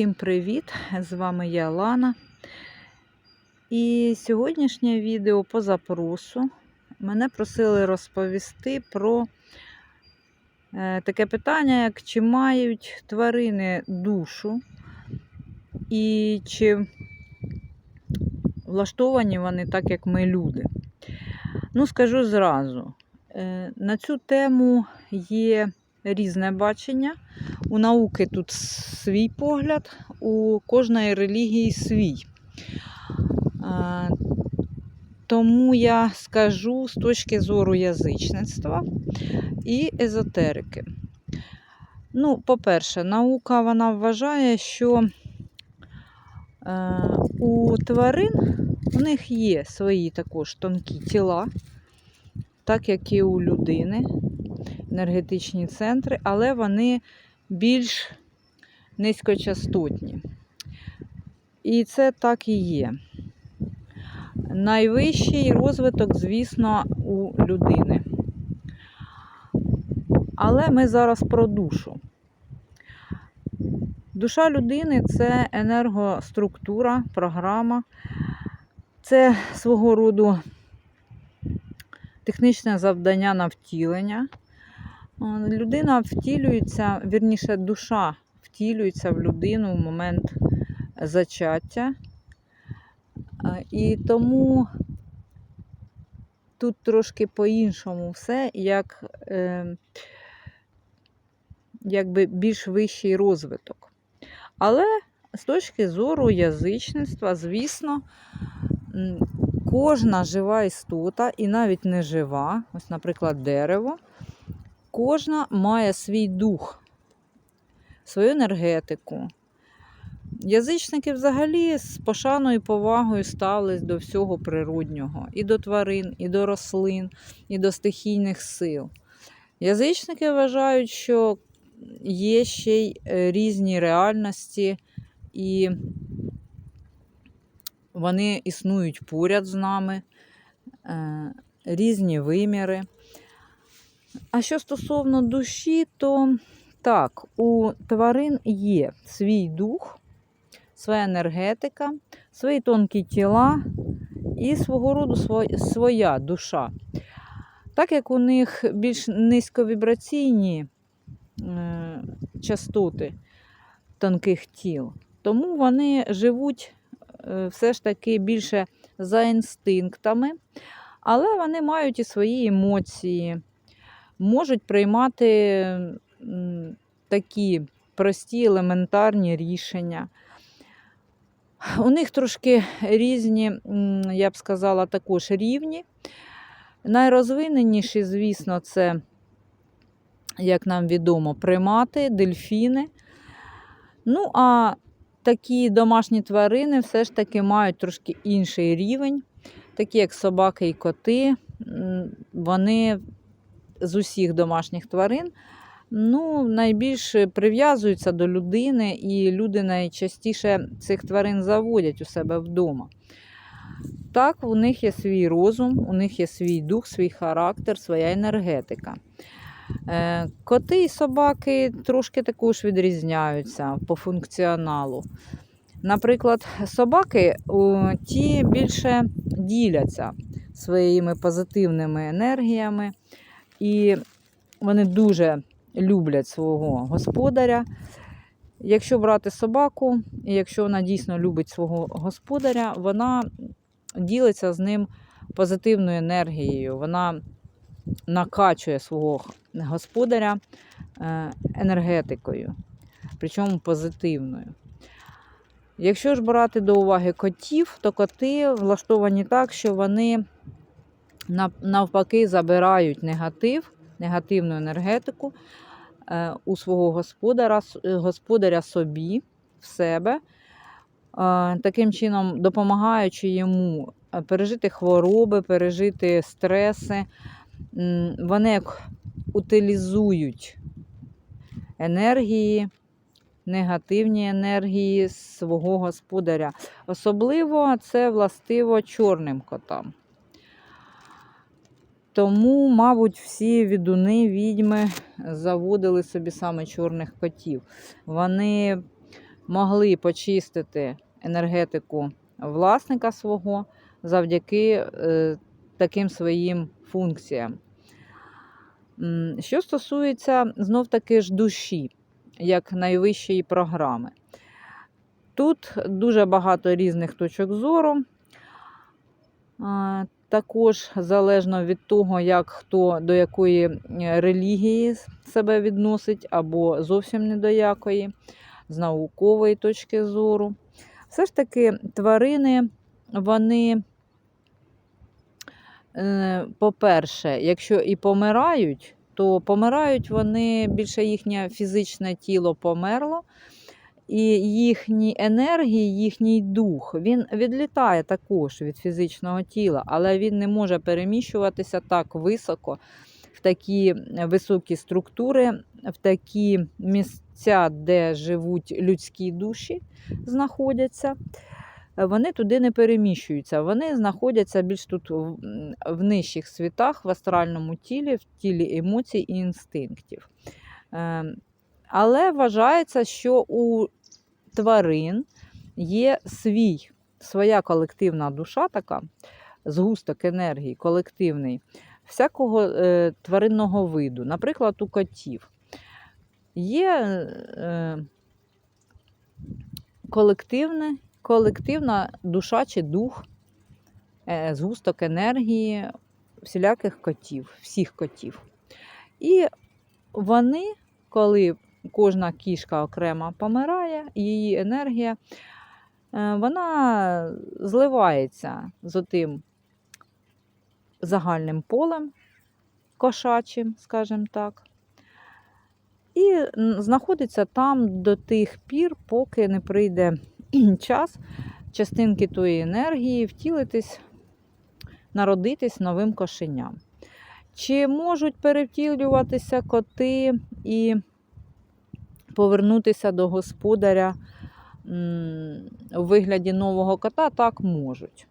Всім привіт! З вами я Лана. І сьогоднішнє відео по запросу мене просили розповісти про е, таке питання, як чи мають тварини душу, і чи влаштовані вони так, як ми люди. Ну, скажу зразу, е, на цю тему є різне бачення. У науки тут свій погляд, у кожної релігії свій. Тому я скажу з точки зору язичництва і езотерики. Ну, по-перше, наука вона вважає, що е, у тварин у них є свої також тонкі тіла, так як і у людини, енергетичні центри, але вони більш низькочастотні. І це так і є. Найвищий розвиток, звісно, у людини. Але ми зараз про душу. Душа людини це енергоструктура, програма, це свого роду технічне завдання на втілення. Людина втілюється, вірніше, душа втілюється в людину в момент зачаття. І тому тут трошки по-іншому все, як е, якби більш вищий розвиток. Але з точки зору язичництва, звісно, кожна жива істота, і навіть не жива, ось, наприклад, дерево, кожна має свій дух, свою енергетику. Язичники взагалі з пошаною і повагою ставились до всього природнього, і до тварин, і до рослин, і до стихійних сил. Язичники вважають, що є ще й е, різні реальності, і вони існують поряд з нами, е, різні виміри. А що стосовно душі, то так, у тварин є свій дух, своя енергетика, свої тонкі тіла і свого роду своя душа. Так як у них більш низьковібраційні е, частоти тонких тіл, тому вони живуть е, все ж таки більше за інстинктами, але вони мають і свої емоції, можуть приймати такі прості елементарні рішення. У них трошки різні, я б сказала, також рівні. Найрозвиненіші, звісно, це, як нам відомо, примати, дельфіни. Ну, а такі домашні тварини все ж таки мають трошки інший рівень, такі як собаки і коти. Вони з усіх домашніх тварин ну, найбільше прив'язуються до людини, і люди найчастіше цих тварин заводять у себе вдома. Так, у них є свій розум, у них є свій дух, свій характер, своя енергетика. Е, коти і собаки трошки також відрізняються по функціоналу. Наприклад, собаки ті більше діляться своїми позитивними енергіями, і вони дуже люблять свого господаря. Якщо брати собаку, і якщо вона дійсно любить свого господаря, вона ділиться з ним позитивною енергією. Вона накачує свого господаря е, енергетикою, причому позитивною. Якщо ж брати до уваги котів, то коти влаштовані так, що вони навпаки забирають негатив негативну енергетику е, у свого господаря, е, господаря собі, в себе, е, таким чином допомагаючи йому пережити хвороби, пережити стреси. Вони як утилізують енергії, негативні енергії свого господаря. Особливо це властиво чорним котам. Тому, мабуть, всі відуни, відьми заводили собі саме чорних котів. Вони могли почистити енергетику власника свого завдяки е, таким своїм функціям. Що стосується знов таки ж душі, як найвищої програми. Тут дуже багато різних точок зору. Також залежно від того, як хто до якої е, релігії себе відносить, або зовсім не до якої, з наукової точки зору. Все ж таки, тварини, вони, е, по-перше, якщо і помирають, то помирають вони більше їхнє фізичне тіло померло, і їхні енергії, їхній дух, він відлітає також від фізичного тіла, але він не може переміщуватися так високо, в такі високі структури, в такі місця, де живуть людські душі, знаходяться. Вони туди не переміщуються, вони знаходяться більш тут в, в нижчих світах, в астральному тілі, в тілі емоцій і інстинктів. Ем, Але вважається, що у тварин є свій, своя колективна душа, така згусток енергії, колективний, всякого е, тваринного виду. Наприклад, у котів є е, колективне, колективна душа чи дух, е, згусток енергії всіляких котів, всіх котів. І вони, коли кожна кішка окремо помирає, її енергія, е, вона зливається з отим загальним полем кошачим, скажімо так. І знаходиться там до тих пір, поки не прийде час частинки тої енергії втілитись, народитись новим кошеням. Чи можуть перевтілюватися коти і повернутися до господаря у вигляді нового кота? Так можуть.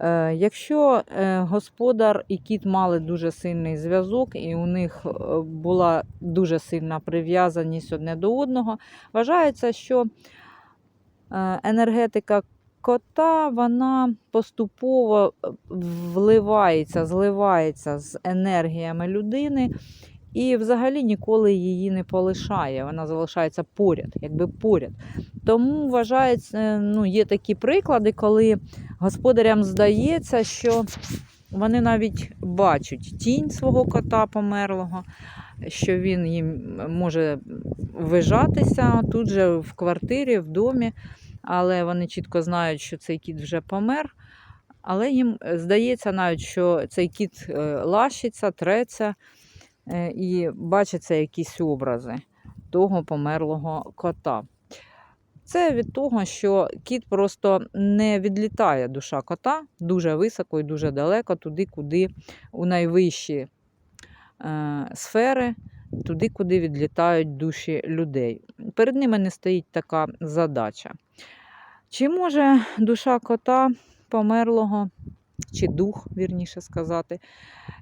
Е, Якщо е, господар і кіт мали дуже сильний зв'язок, і у них е, була дуже сильна прив'язаність одне до одного, вважається, що енергетика кота вона поступово вливається, зливається з енергіями людини. І взагалі ніколи її не полишає, вона залишається поряд, якби поряд. Тому вважається, ну, є такі приклади, коли господарям здається, що вони навіть бачать тінь свого кота померлого, що він їм може вижатися тут же в квартирі, в домі, але вони чітко знають, що цей кіт вже помер. Але їм здається навіть, що цей кіт е, лащиться, треться е, і бачаться якісь образи того померлого кота. Це від того, що кіт просто не відлітає душа кота дуже високо і дуже далеко, туди, куди у найвищі е, сфери, туди, куди відлітають душі людей. Перед ними не стоїть така задача. Чи може душа кота померлого, чи дух, вірніше сказати,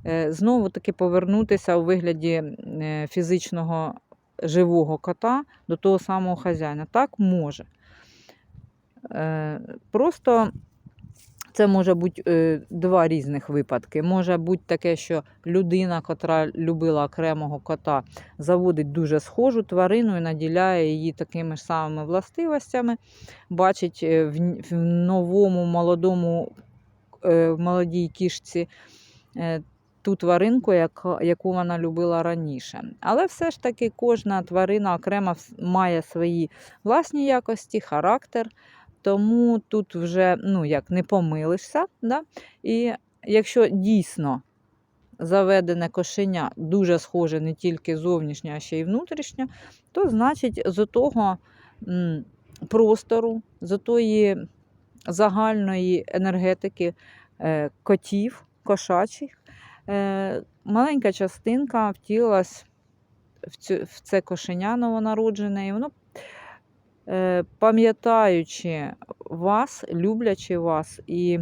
е, знову таки повернутися у вигляді е, фізичного живого кота до того самого хазяїна. Так може. Е, Просто це може бути два різних випадки. Може бути таке, що людина, котра любила окремого кота, заводить дуже схожу тварину і наділяє її такими ж самими властивостями, бачить в, новому молодому в молодій кішці е, ту тваринку, яку вона любила раніше. Але все ж таки кожна тварина окремо має свої власні якості, характер. Тому тут вже ну, як не помилишся. Да? І якщо дійсно заведене кошеня дуже схоже не тільки зовнішньо, а ще й внутрішньо, то значить з того простору, з тої загальної енергетики е, котів, кошачих, е, маленька частинка втілилась в, цю, в це кошеня новонароджене, і воно е, пам'ятаючи вас, люблячи вас і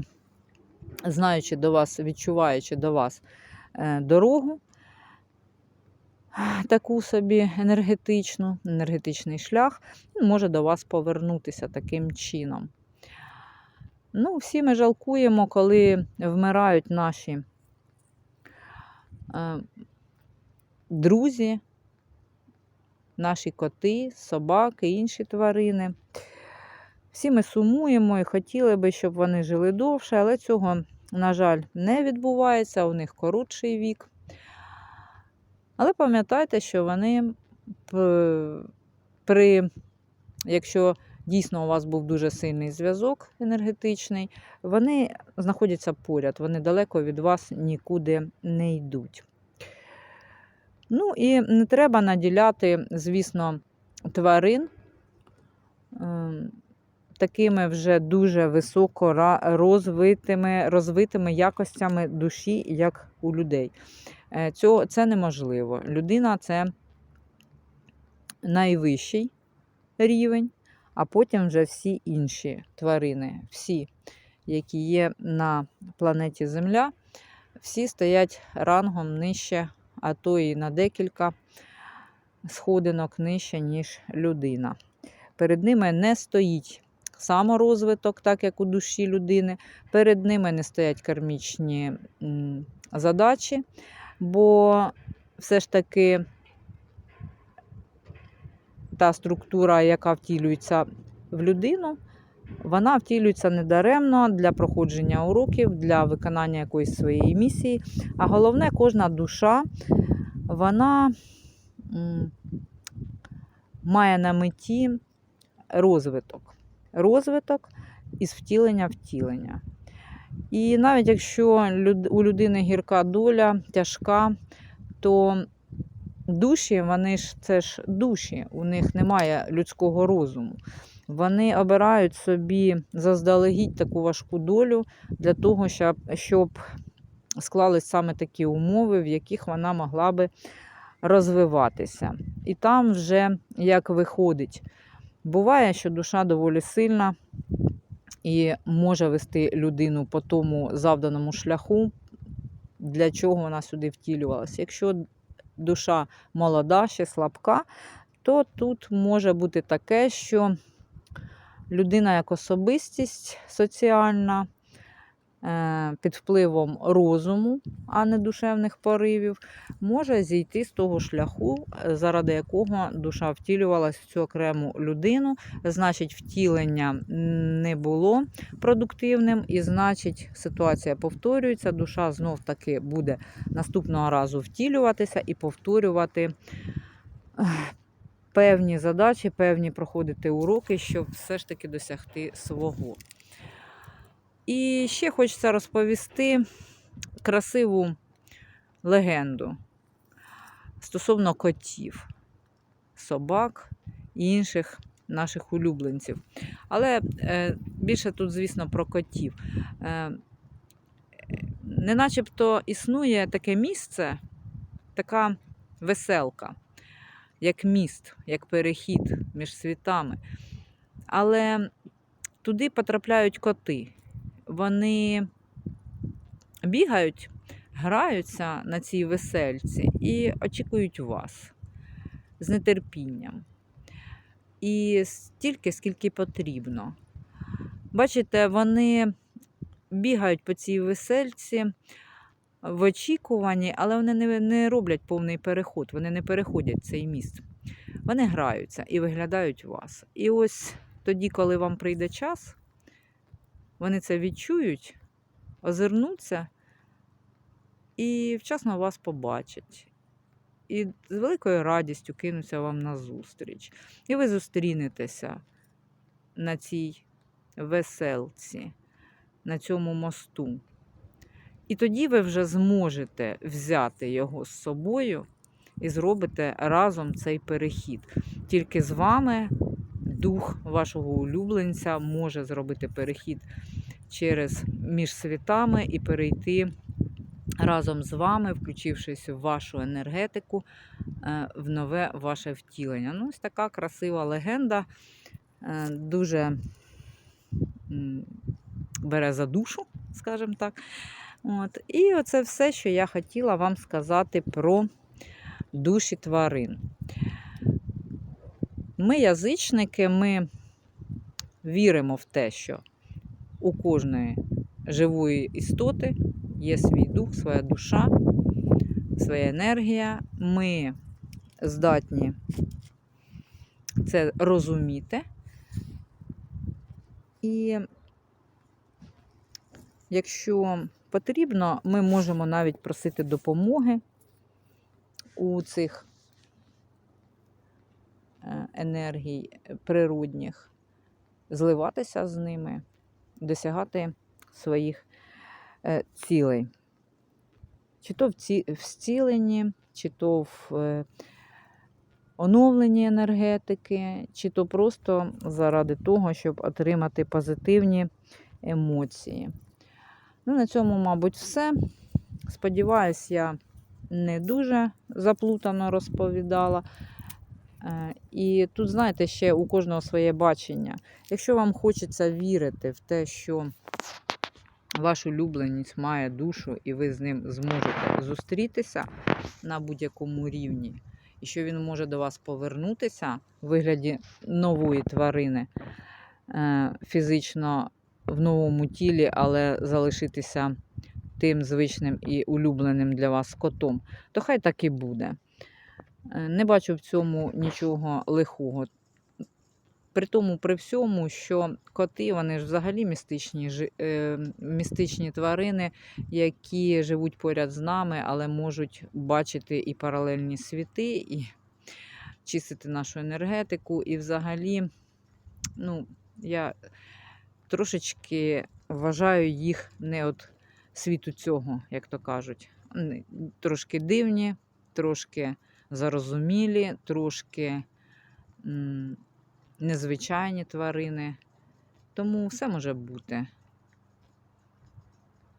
знаючи до вас, відчуваючи до вас дорогу, таку собі енергетичну, енергетичний шлях, може до вас повернутися таким чином. Ну, всі ми жалкуємо, коли вмирають наші е, друзі, наші коти, собаки, інші тварини. Всі ми сумуємо і хотіли би, щоб вони жили довше, але цього, на жаль, не відбувається, у них коротший вік. Але пам'ятайте, що вони при, якщо дійсно у вас був дуже сильний зв'язок енергетичний, вони знаходяться поряд, вони далеко від вас нікуди не йдуть. Ну і не треба наділяти, звісно, тварин ем, такими вже дуже високо розвитими, розвитими якостями душі, як у людей. Е, Цього, це неможливо. Людина це найвищий рівень, а потім вже всі інші тварини, всі, які є на планеті Земля, всі стоять рангом нижче, а то і на декілька сходинок нижче, ніж людина. Перед ними не стоїть саморозвиток, так як у душі людини. Перед ними не стоять кармічні задачі, бо все ж таки та структура, яка втілюється в людину, вона втілюється недаремно для проходження уроків, для виконання якоїсь своєї місії. А головне, кожна душа, вона має на меті розвиток. Розвиток із втілення втілення. І навіть якщо у людини гірка доля, тяжка, то душі, вони ж це ж душі, у них немає людського розуму. Вони обирають собі заздалегідь таку важку долю для того, щоб, щоб склались саме такі умови, в яких вона могла би розвиватися. І там вже як виходить. Буває, що душа доволі сильна і може вести людину по тому завданому шляху, для чого вона сюди втілювалася. Якщо душа молода, ще слабка, то тут може бути таке, що людина як особистість соціальна під впливом розуму, а не душевних поривів, може зійти з того шляху, е, заради якого душа втілювалася в цю окрему людину. Значить, втілення не було продуктивним, і значить, ситуація повторюється. Душа знов таки буде наступного разу втілюватися і повторювати певні задачі, певні проходити уроки, щоб все ж таки досягти свого. І ще хочеться розповісти красиву легенду стосовно котів, собак і інших наших улюбленців. Але е, більше тут, звісно, про котів. Е, не начебто існує таке місце, така веселка, як міст, як перехід між світами. Але туди потрапляють коти. Вони бігають, граються на цій весельці і очікують вас з нетерпінням. І стільки, скільки потрібно. Бачите, вони бігають по цій весельці в очікуванні, але вони не, не роблять повний переход, вони не переходять цей міст. Вони граються і виглядають вас. І ось тоді, коли вам прийде час, вони це відчують, озирнуться і вчасно вас побачать. І з великою радістю кинуться вам на зустріч. І ви зустрінетеся на цій веселці, на цьому мосту. І тоді ви вже зможете взяти його з собою і зробите разом цей перехід. Тільки з вами дух вашого улюбленця може зробити перехід через між світами і перейти разом з вами, включившись в вашу енергетику, е, в нове ваше втілення. Ну, ось така красива легенда, е, дуже бере за душу, скажімо так. От. І оце все, що я хотіла вам сказати про душі тварин. Ми, язичники, ми віримо в те, що у кожної живої істоти є свій дух, своя душа, своя енергія. Ми здатні це розуміти. І якщо потрібно, ми можемо навіть просити допомоги у цих енергій природних, зливатися з ними, досягати своїх е, цілей. Чи то в зціленні, чи то в е, оновленні енергетики, чи то просто заради того, щоб отримати позитивні емоції. Ну, на цьому, мабуть, все. Сподіваюсь, я не дуже заплутано розповідала. Е, І тут, знаєте, ще у кожного своє бачення. Якщо вам хочеться вірити в те, що ваш улюбленість має душу, і ви з ним зможете зустрітися на будь-якому рівні, і що він може до вас повернутися в вигляді нової тварини е, фізично в новому тілі, але залишитися тим звичним і улюбленим для вас котом, то хай так і буде. Е, Не бачу в цьому нічого лихого. При тому, при всьому, що коти вони ж взагалі містичні, е, містичні тварини, які живуть поряд з нами, але можуть бачити і паралельні світи, і чистити нашу енергетику. І взагалі, ну, я трошечки вважаю їх не от світу цього, як то кажуть. Трошки дивні, трошки зарозумілі, трошки незвичайні тварини. Тому все може бути.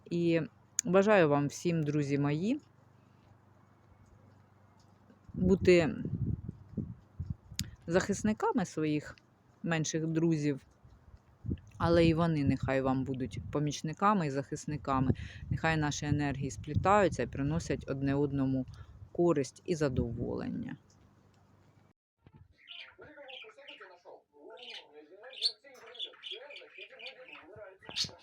І бажаю вам всім, друзі мої, бути захисниками своїх менших друзів, але і вони нехай вам будуть помічниками і захисниками. Нехай наші енергії сплітаються і приносять одне одному користь і задоволення. Роскошно.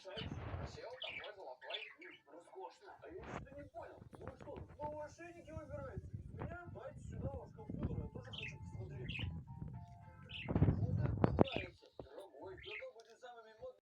А